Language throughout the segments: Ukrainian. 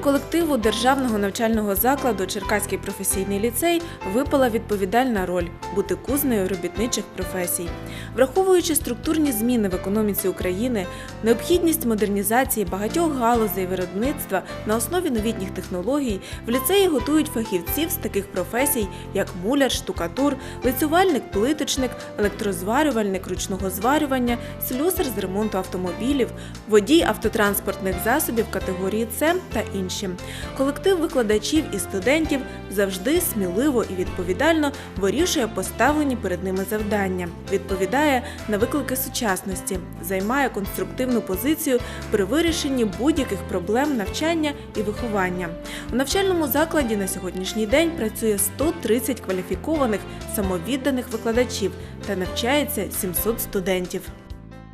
На долю колективу державного навчального закладу Черкаський професійний ліцей випала відповідальна роль бути кузнею робітничих професій. Враховуючи структурні зміни в економіці України, необхідність модернізації багатьох галузей виробництва на основі новітніх технологій, в ліцеї готують фахівців з таких професій, як муляр, штукатур, лицювальник, плиточник, електрозварювальник ручного зварювання, слюсар з ремонту автомобілів, водій автотранспортних засобів категорії С та інші. Колектив викладачів і студентів завжди сміливо і відповідально вирішує поставлені перед ними завдання, відповідає на виклики сучасності, займає конструктивну позицію при вирішенні будь-яких проблем навчання і виховання. У навчальному закладі на сьогоднішній день працює 130 кваліфікованих самовідданих викладачів та навчається 700 студентів.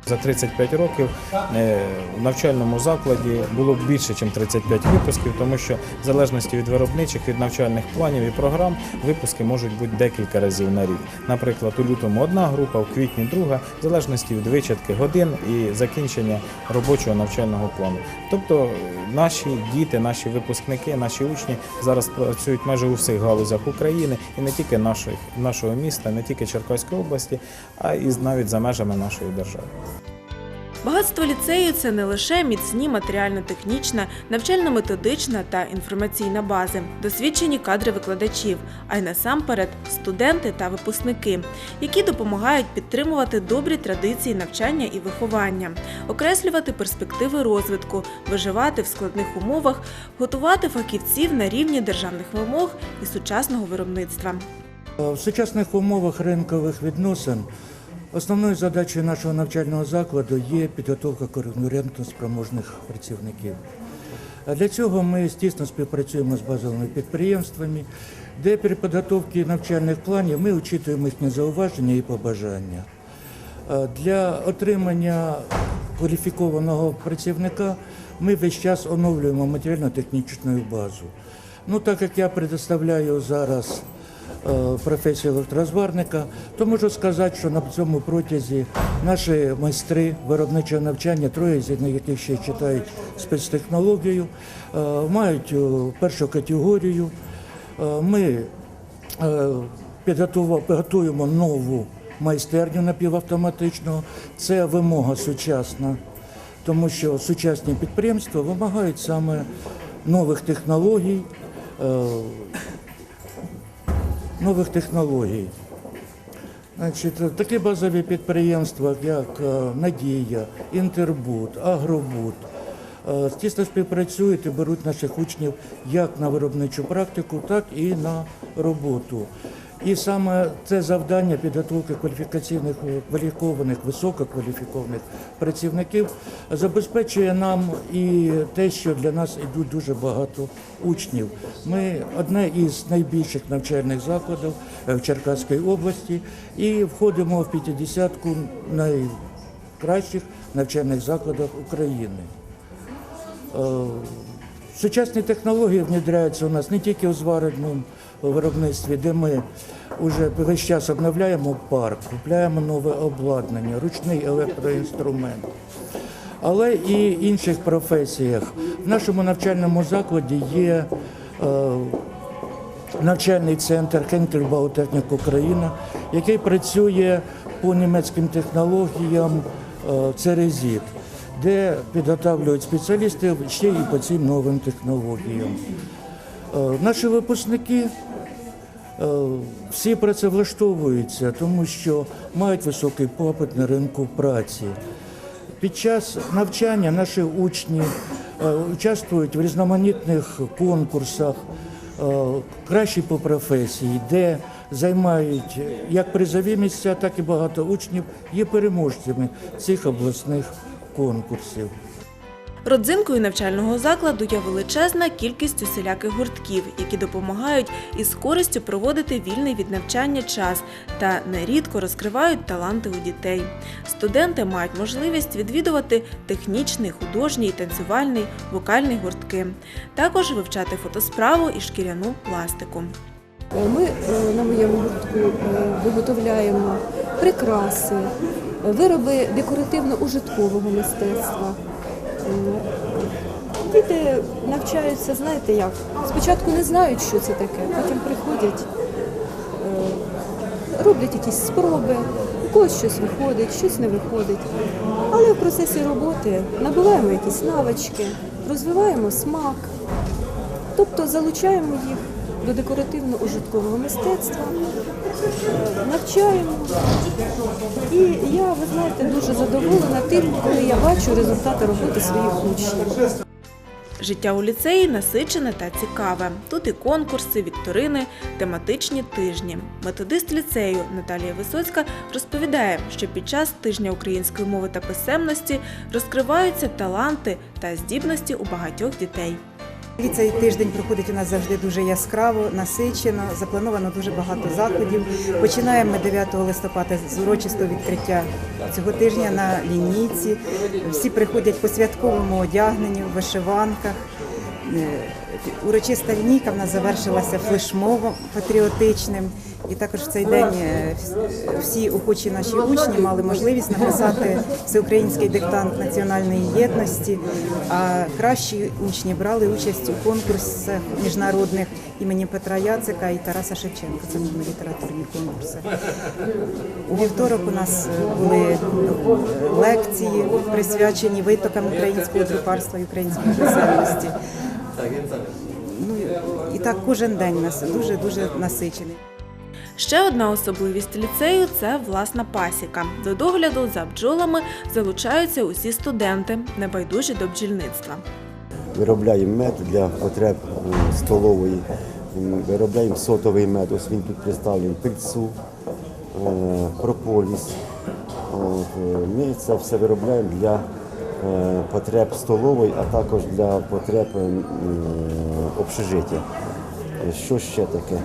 За 35 років е, в навчальному закладі було більше, ніж 35 випусків, тому що в залежності від виробничих, від навчальних планів і програм випуски можуть бути декілька разів на рік. Наприклад, у лютому одна група, в квітні друга, в залежності від вичатки годин і закінчення робочого навчального плану. Тобто е, наші діти, наші випускники, наші учні зараз працюють майже у всіх галузях України і не тільки наших, нашого міста, не тільки Черкаської області, а і навіть за межами нашої держави. Багатство ліцею це не лише міцні матеріально-технічна, навчально-методична та інформаційна бази, досвідчені кадри викладачів, а й насамперед студенти та випускники, які допомагають підтримувати добрі традиції навчання і виховання, окреслювати перспективи розвитку, виживати в складних умовах, готувати фахівців на рівні державних вимог і сучасного виробництва. В сучасних умовах ринкових відносин основною задачею нашого навчального закладу є підготовка конкурентно спроможних працівників. Для цього ми тісно співпрацюємо з базовими підприємствами, де при підготовці навчальних планів ми очитуємо їхні зауваження і побажання. Для отримання кваліфікованого працівника ми весь час оновлюємо матеріально-технічну базу. Ну, так як я предоставляю зараз професію електрозварника, то можу сказати, що на цьому протязі наші майстри виробничого навчання, троє з яких ще читають спецтехнологію, е, мають е, першу категорію. Е, Ми е, підготуємо нову майстерню напівавтоматичного. Це вимога сучасна, тому що сучасні підприємства вимагають саме нових технологій, е, нових технологій. Значить, такі базові підприємства, як е, Надія, Інтербуд, Агробуд, е, тісно співпрацюють і беруть наших учнів як на виробничу практику, так і на роботу. І саме це завдання підготовки кваліфікаційних е, кваліфікованих, висококваліфікованих працівників забезпечує нам і те, що для нас йдуть дуже багато учнів. Ми одне із найбільших навчальних закладів е, в Черкаській області і входимо в 50-ку найкращих навчальних закладів України. Е, Сучасні технології внедряються у нас не тільки у звареному виробництві, де ми вже весь час обновляємо парк, купляємо нове обладнання, ручний електроінструмент, але і в інших професіях. В нашому навчальному закладі є е, навчальний центр Хенкельбаутехнік Україна, який працює по німецьким технологіям е, Церезіт, де підготовлюють спеціалістів ще і по цим новим технологіям. Е, Наші випускники всі працевлаштовуються, тому що мають високий попит на ринку праці. Під час навчання наші учні е, участвують в різноманітних конкурсах, е, кращі по професії, де займають як призові місця, так і багато учнів є переможцями цих обласних конкурсів. Родзинкою навчального закладу є величезна кількість усіляких гуртків, які допомагають із користю проводити вільний від навчання час та нерідко розкривають таланти у дітей. Студенти мають можливість відвідувати технічний, художній, танцювальний, вокальний гуртки, також вивчати фотосправу і шкіряну пластику. Ми е, на моєму гуртку е, виготовляємо прикраси, е, вироби декоративно-ужиткового мистецтва, е, Діти навчаються, знаєте як? Спочатку не знають, що це таке, потім приходять, е, роблять якісь спроби, у когось щось виходить, щось не виходить. Але в процесі роботи набуваємо якісь навички, розвиваємо смак, тобто залучаємо їх до декоративно-ужиткового мистецтва, е, навчаємо. І я, ви знаєте, дуже задоволена тим, коли я бачу результати роботи своїх учнів. Життя у ліцеї насичене та цікаве. Тут і конкурси, вікторини, тематичні тижні. Методист ліцею Наталія Висоцька розповідає, що під час тижня української мови та писемності розкриваються таланти та здібності у багатьох дітей. Цей тиждень проходить у нас завжди дуже яскраво, насичено, заплановано дуже багато заходів. Починаємо ми 9 листопада з урочистого відкриття цього тижня на лінійці. Всі приходять по святковому одягненню, в вишиванках. Е, Урочиста лінійка в нас завершилася флешмовом патріотичним. І також в цей день е, всі охочі наші учні мали можливість написати всеукраїнський диктант національної єдності. А кращі учні брали участь у конкурсах міжнародних імені Петра Яцика і Тараса Шевченка. Це мовно літературні конкурси. У вівторок у нас е, були е, лекції, присвячені витокам українського друкарства і української писемності. Ну і так кожен день нас дуже дуже насичений. Ще одна особливість ліцею це власна пасіка. До догляду за бджолами залучаються усі студенти, небайдужі до бджільництва. Виробляємо мед для потреб е, столової, виробляємо сотовий мед. Ось він тут представлений пильцу, е, прополіс. Е, Ми це все виробляємо для потреб столової, а також для потреб общежиття. Що ще таке?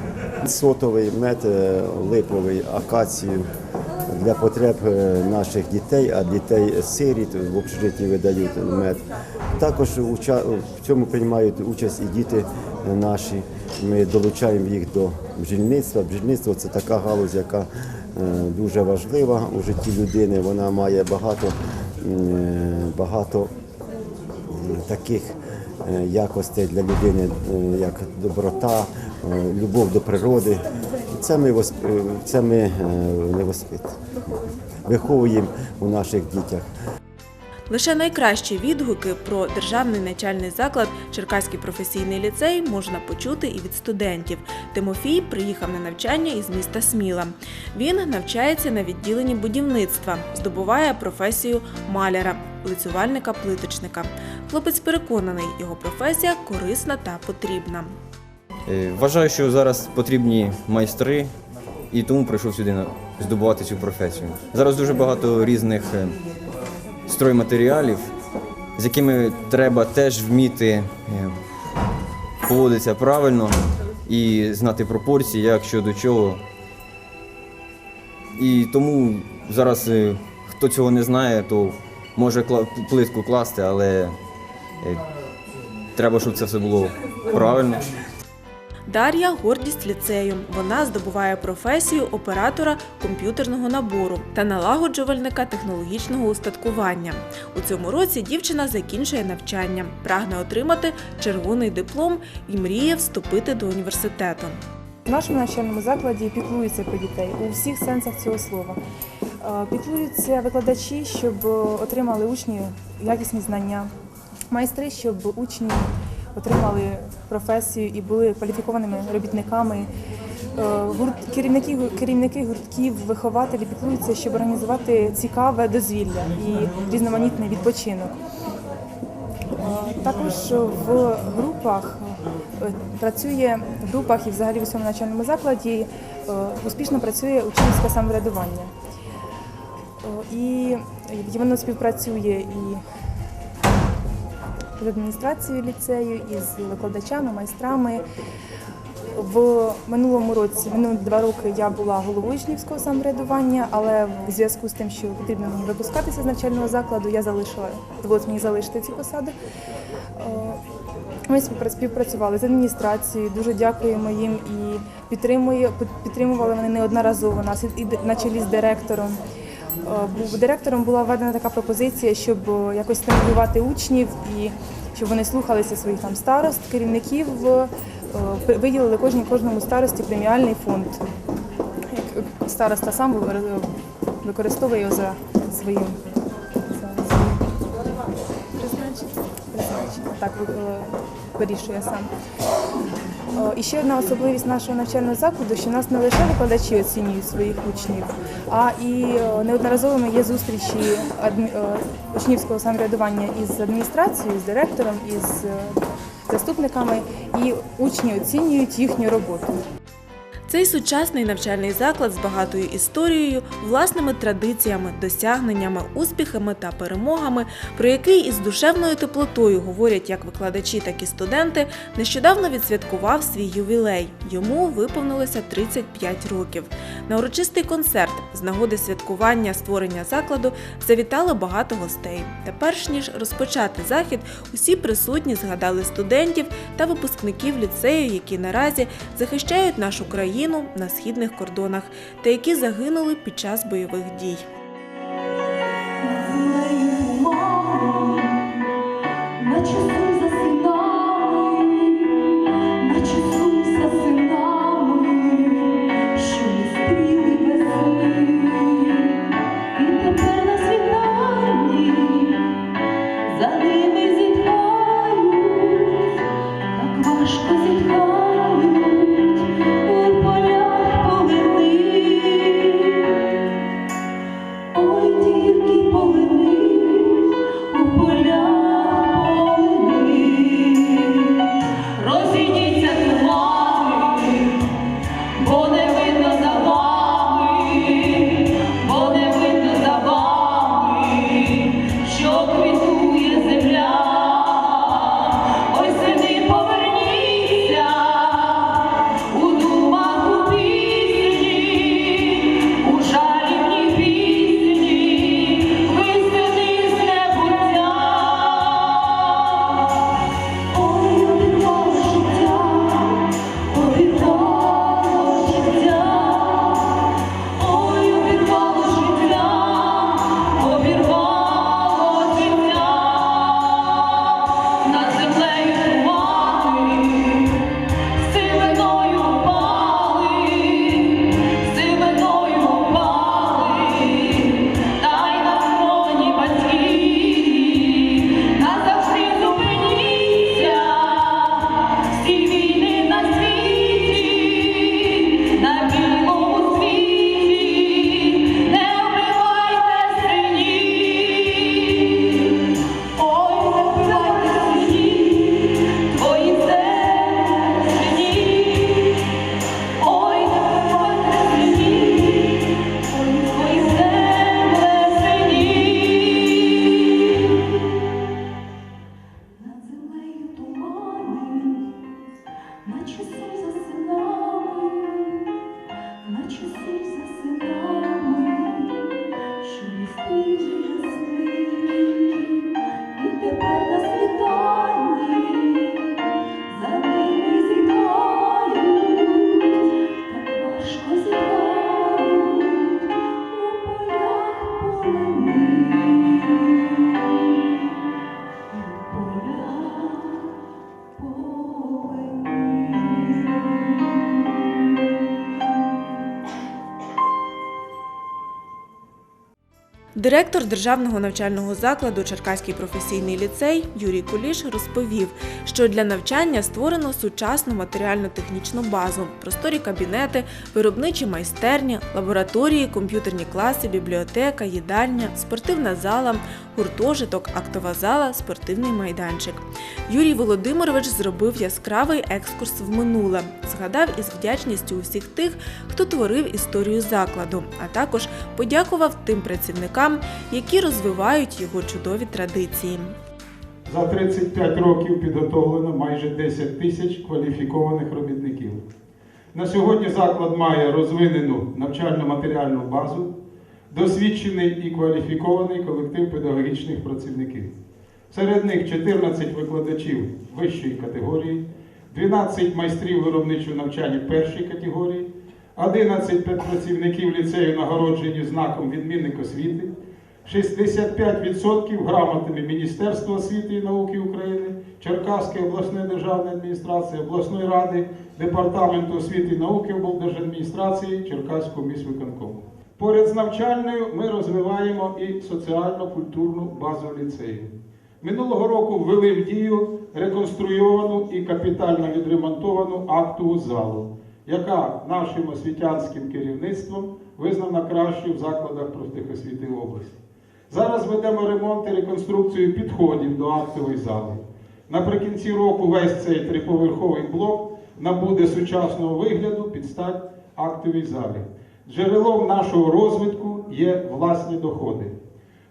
Сотовий мед, е, липовий, акацію для потреб е, наших дітей, а дітей сиріт в общежитті видають мед. Також в цьому приймають участь і діти наші. Ми долучаємо їх до бджільництва. Бджільництво це така галузь, яка е, дуже важлива у житті людини. Вона має багато, багато таких якостей для людини, е, як доброта, е, любов до природи. Це ми, е, це ми е, не воспит... виховуємо у наших дітях. Лише найкращі відгуки про державний навчальний заклад Черкаський професійний ліцей можна почути і від студентів. Тимофій приїхав на навчання із міста Сміла. Він навчається на відділенні будівництва, здобуває професію маляра, лицювальника-плиточника. Хлопець переконаний, його професія корисна та потрібна. Е, Вважаю, що зараз потрібні майстри, і тому прийшов сюди здобувати цю професію. Зараз дуже багато різних е, стройматеріалів, з якими треба теж вміти е, поводитися правильно і знати пропорції, як що до чого. І тому зараз хто цього не знає, то може плитку класти, але треба, щоб це все було правильно. Дар'я гордість ліцею. Вона здобуває професію оператора комп'ютерного набору та налагоджувальника технологічного устаткування. У цьому році дівчина закінчує навчання, прагне отримати червоний диплом і мріє вступити до університету. В нашому навчальному закладі піклуються про дітей у всіх сенсах цього слова. Е, Піклуються викладачі, щоб е, отримали учні якісні знання, майстри, щоб учні отримали професію і були кваліфікованими робітниками. Е, Керівники, керівники гуртків, вихователі піклуються, щоб організувати цікаве дозвілля і різноманітний відпочинок. Е, Також в групах е, працює в групах і взагалі в усьому навчальному закладі успішно працює учнівське самоврядування. І воно співпрацює і з адміністрацією ліцею, і з викладачами, майстрами. В минулому році, минулі два роки я була головою учнівського самоврядування, але в зв'язку з тим, що потрібно мені випускатися з навчального закладу, я залишила довелося мені залишити цю посаду. Е, Ми співпра- співпрацювали з адміністрацією, дуже дякуємо їм і підтримує, підтримували вони неодноразово нас і на чолі з директором. Е, бу- Директором була введена така пропозиція, щоб е, якось стимулювати учнів і щоб вони слухалися своїх там старост, керівників, е, виділили кожній кожному старості преміальний фонд. Староста сам використовує його за своїм призначенням. Так вирішує сам. О, І ще одна особливість нашого навчального закладу, що нас не лише викладачі оцінюють своїх учнів, а і е, неодноразовими є зустрічі е, учнівського самоврядування із адміністрацією, з директором, із е, заступниками, і учні оцінюють їхню роботу. Цей сучасний навчальний заклад з багатою історією, власними традиціями, досягненнями, успіхами та перемогами, про який із душевною теплотою говорять як викладачі, так і студенти, нещодавно відсвяткував свій ювілей. Йому виповнилося 35 років. На урочистий концерт з нагоди святкування створення закладу завітало багато гостей. Та перш ніж розпочати захід, усі присутні згадали студентів та випускників ліцею, які наразі захищають нашу країну на східних кордонах та які загинули під час бойових дій. Директор державного навчального закладу Черкаський професійний ліцей Юрій Куліш розповів, що для навчання створено сучасну матеріально-технічну базу, просторі кабінети, виробничі майстерні, лабораторії, комп'ютерні класи, бібліотека, їдальня, спортивна зала, гуртожиток, актова зала, спортивний майданчик. Юрій Володимирович зробив яскравий екскурс в минуле, згадав із вдячністю усіх тих, хто творив історію закладу, а також подякував тим працівникам, які розвивають його чудові традиції. За 35 років підготовлено майже 10 тисяч кваліфікованих робітників. На сьогодні заклад має розвинену навчально-матеріальну базу, досвідчений і кваліфікований колектив педагогічних працівників. Серед них 14 викладачів вищої категорії, 12 майстрів виробничого навчання першої категорії, 11 працівників ліцею нагороджені знаком відмінник освіти, 65% грамотами Міністерства освіти і науки України, Черкаської обласної державної адміністрації, обласної ради, Департаменту освіти і науки облдержадміністрації Черкаського міськвиконкому. Поряд з навчальною ми розвиваємо і соціально-культурну базу ліцею. Минулого року ввели в дію реконструйовану і капітально відремонтовану актову залу, яка нашим освітянським керівництвом визнана кращою в закладах профтехосвіти області. Зараз ведемо ремонт і реконструкцію підходів до актової зали. Наприкінці року весь цей триповерховий блок набуде сучасного вигляду під стать актовій залі. Джерелом нашого розвитку є власні доходи.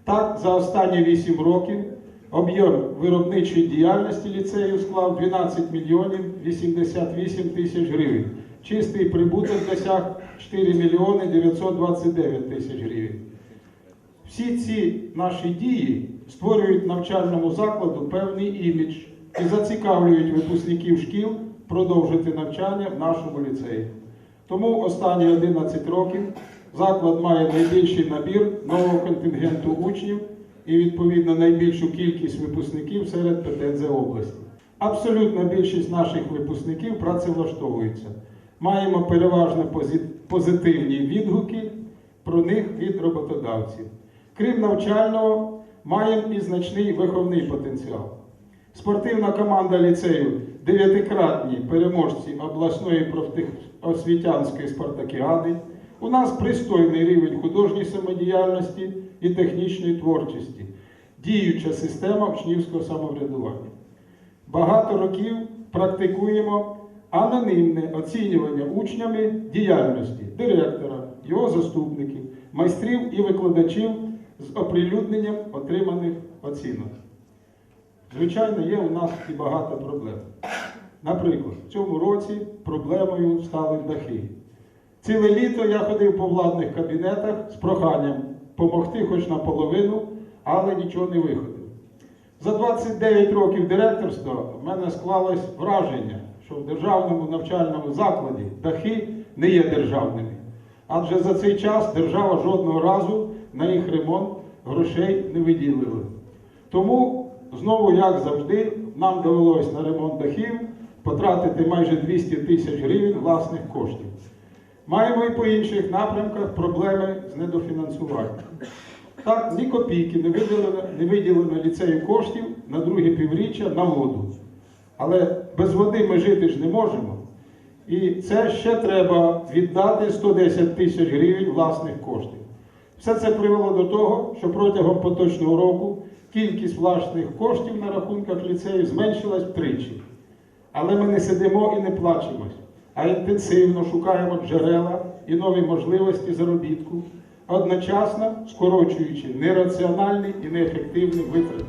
Так, за останні 8 років об'єм виробничої діяльності ліцею склав 12 мільйонів 88 тисяч гривень. Чистий прибуток досяг 4 мільйони 929 тисяч гривень. Всі ці наші дії створюють навчальному закладу певний імідж і зацікавлюють випускників шкіл продовжити навчання в нашому ліцеї. Тому останні 11 років заклад має найбільший набір нового контингенту учнів і відповідно найбільшу кількість випускників серед ПТЗ області. Абсолютна більшість наших випускників працевлаштовується. Маємо переважно позитивні відгуки про них від роботодавців. Крім навчального, маємо і значний виховний потенціал. Спортивна команда ліцею дев'ятикратні переможці обласної профтехосвітянської спартакіади. У нас пристойний рівень художньої самодіяльності і технічної творчості, діюча система учнівського самоврядування. Багато років практикуємо анонімне оцінювання учнями діяльності директора, його заступників, майстрів і викладачів з оприлюдненням отриманих оцінок. Звичайно, є у нас і багато проблем. Наприклад, в цьому році проблемою стали дахи. Ціле літо я ходив по владних кабінетах з проханням допомогти хоч наполовину, але нічого не виходило. За 29 років директорства в мене склалось враження, що в державному навчальному закладі дахи не є державними. Адже за цей час держава жодного разу на їх ремонт грошей не виділила. Тому, знову, як завжди, нам довелось на ремонт дахів потратити майже 200 тисяч гривень власних коштів. Маємо і по інших напрямках проблеми з недофінансуванням. Так, ні копійки не виділено, не виділено ліцею коштів на друге півріччя на воду. Але без води ми жити ж не можемо. І це ще треба віддати 110 тисяч гривень власних коштів. Все це привело до того, що протягом поточного року кількість власних коштів на рахунках ліцею зменшилась втричі. Але ми не сидимо і не плачемось, а інтенсивно шукаємо джерела і нові можливості заробітку, одночасно скорочуючи нераціональні і неефективні витрати.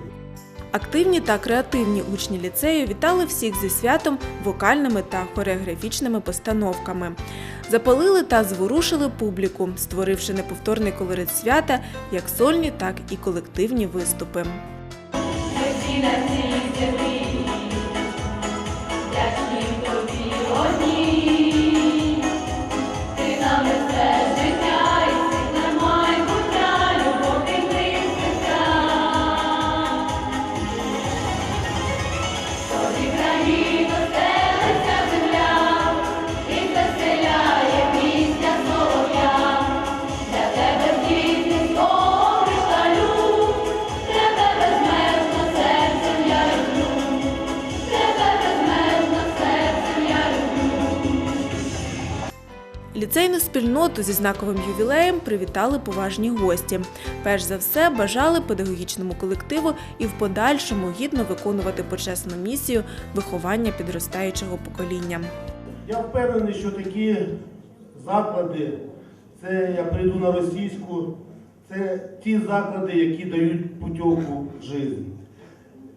Активні та креативні учні ліцею вітали всіх зі святом вокальними та хореографічними постановками. Запалили та зворушили публіку, створивши неповторний колорит свята як сольні, так і колективні виступи. Спільноту зі знаковим ювілеєм привітали поважні гості. Перш за все, бажали педагогічному колективу і в подальшому гідно виконувати почесну місію виховання підростаючого покоління. Я впевнений, що такі заклади, це я прийду на російську, це ті заклади, які дають путівку в житті.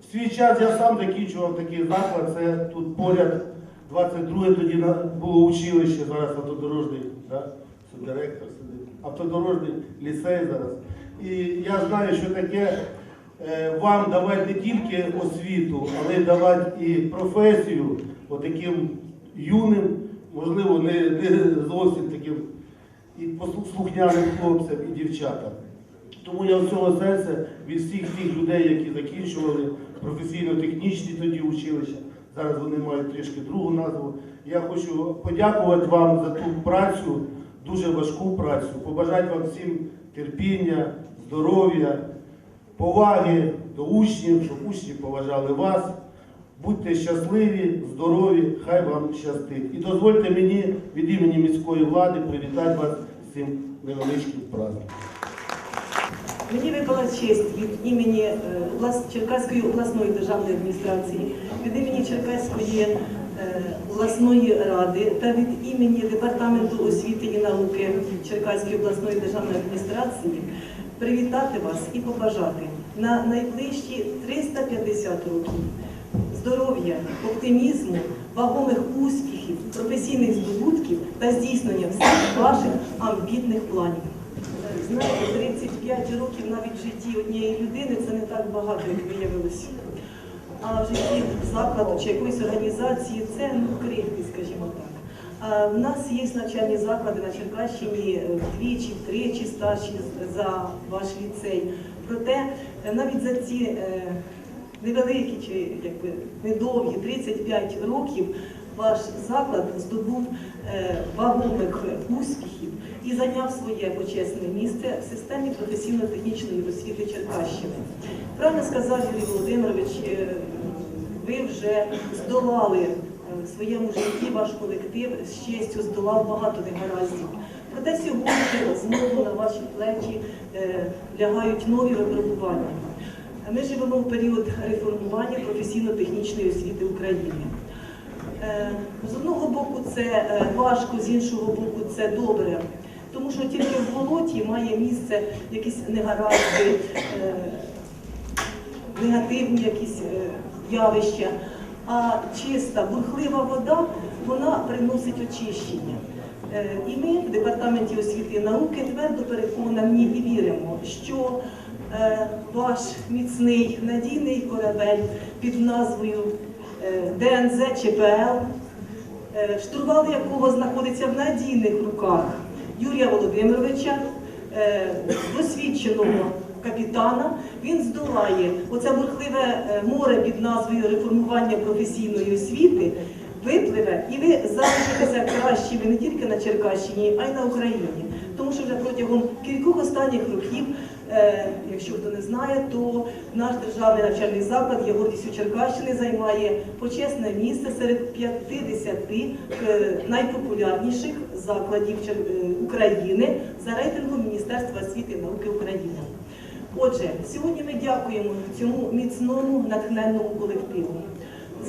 В свій час я сам закінчував такий заклад, це тут поряд 22 тоді було училище, зараз автодорожний, да? Директор сидить, автодорожний ліцей зараз. І я знаю, що таке е, вам давати не тільки освіту, але й давати і професію отаким юним, можливо, не, не зовсім таким і послухняним хлопцям і дівчатам. Тому я всього серця від всіх тих людей, які закінчували професійно-технічні тоді училища, зараз вони мають трішки другу назву. Я хочу подякувати вам за ту працю, дуже важку працю, побажати вам всім терпіння, здоров'я, поваги до учнів, щоб учні поважали вас. Будьте щасливі, здорові, хай вам щастить. І дозвольте мені від імені міської влади привітати вас з цим невеличким праздником. Мені випала честь від імені е, Черкаської обласної державної адміністрації, від імені Черкаської обласної ради та від імені Департаменту освіти і науки Черкаської обласної державної адміністрації привітати вас і побажати на найближчі 350 років здоров'я, оптимізму, вагомих успіхів, професійних здобутків та здійснення всіх ваших амбітних планів. Знаєте, 35 років навіть в житті однієї людини це не так багато, як виявилося. А в житті закладу чи якоїсь організації це ну, крихти, скажімо так. А в нас є навчальні заклади на Черкащині е, вдвічі, втричі старші за ваш ліцей. Проте е, навіть за ці е, невеликі чи якби недовгі 35 років ваш заклад здобув вагомих успіхів і зайняв своє почесне місце в системі професійно-технічної освіти Черкащини. Правильно сказав Юрій Володимирович, е, ви вже здолали е, в своєму житті ваш колектив з честю здолав багато негараздів. Проте сьогодні знову на ваші плечі е, лягають нові випробування. Ми живемо в період реформування професійно-технічної освіти України. З одного боку це важко, з іншого боку це добре. Тому що тільки в болоті має місце якісь негаразди, е, негативні якісь е, явища. А чиста, бурхлива вода, вона приносить очищення. Е, І ми в департаменті освіти і науки твердо переконані і віримо, що ваш міцний надійний корабель під назвою ДНЗ ЧПЛ, штурвал якого знаходиться в надійних руках Юрія Володимировича, е, досвідченого капітана, він здолає оце бурхливе е, море під назвою реформування професійної освіти, випливе, і ви залишитеся кращими не тільки на Черкащині, а й на Україні. Тому що вже протягом кількох останніх років, якщо хто не знає, то наш державний навчальний заклад є гордістю Черкащини, займає почесне місце серед 50 е, найпопулярніших закладів е, України за рейтингом Міністерства освіти і науки України. Отже, сьогодні ми дякуємо цьому міцному натхненному колективу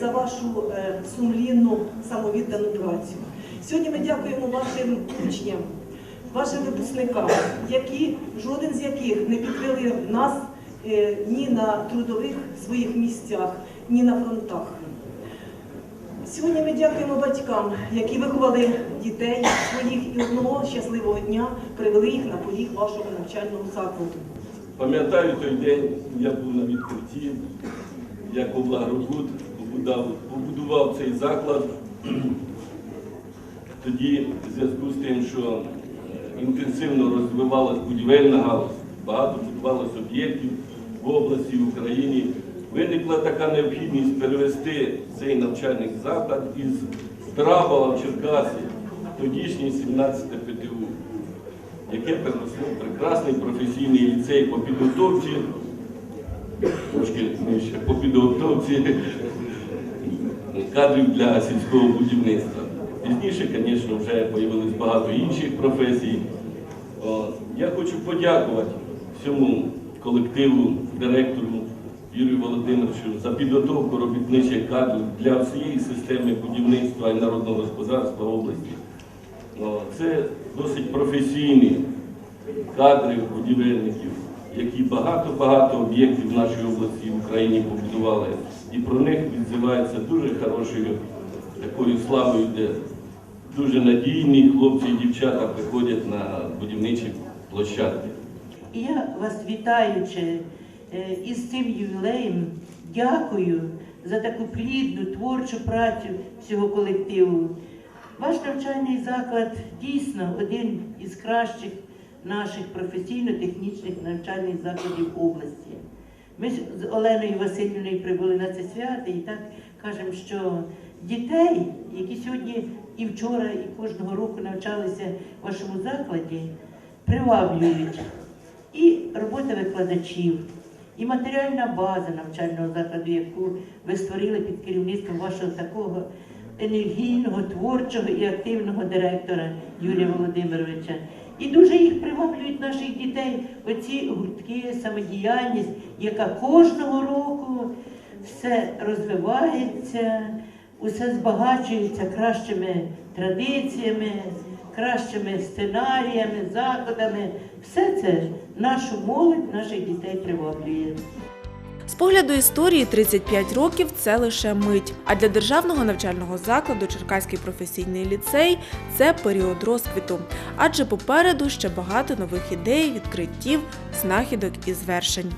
за вашу е, сумлінну самовіддану працю. Сьогодні ми дякуємо вашим учням, вашим випускникам, які жоден з яких не підвели нас е, ні на трудових своїх місцях, ні на фронтах. Сьогодні ми дякуємо батькам, які виховали дітей своїх і одного щасливого дня привели їх на поріг вашого навчального закладу. Пам'ятаю той день, я був на відкритті, як Облагрогуд побудував, цей заклад. Тоді, в зв'язку з тим, що інтенсивно розвивалась будівельна галузь, багато будувалось об'єктів в області, в Україні, виникла така необхідність перевести цей навчальний заклад із Трабова в Черкаси, тодішній 17 ПТУ яке перенесло прекрасний професійний ліцей по підготовці, трошки нижче, по підготовці кадрів для сільського будівництва. Пізніше, звісно, вже з'явилось багато інших професій. Я хочу подякувати всьому колективу, директору Юрію Володимировичу за підготовку робітничих кадрів для всієї системи будівництва і народного господарства області. Це досить професійні кадри будівельників, які багато-багато об'єктів в нашій області в Україні побудували. І про них відзивається дуже хорошою такою славою, де дуже надійні хлопці і дівчата приходять на будівничі площадки. І я вас вітаючи е, із цим ювілеєм, дякую за таку плідну творчу працю всього колективу. Ваш навчальний заклад дійсно один із кращих наших професійно-технічних навчальних закладів області. Ми з Оленою Васильівною прибули на це свято і так кажемо, що дітей, які сьогодні і вчора, і кожного року навчалися в вашому закладі, приваблюють і робота викладачів, і матеріальна база навчального закладу, яку ви створили під керівництвом вашого такого енергійного, творчого і активного директора Юрія Володимировича. І дуже їх приваблюють наших дітей оці гуртки, самодіяльність, яка кожного року все розвивається, усе збагачується кращими традиціями, кращими сценаріями, заходами. Все це нашу молодь, наших дітей приваблює. З погляду історії 35 років це лише мить. А для державного навчального закладу Черкаський професійний ліцей це період розквіту. Адже попереду ще багато нових ідей, відкриттів, знахідок і звершень.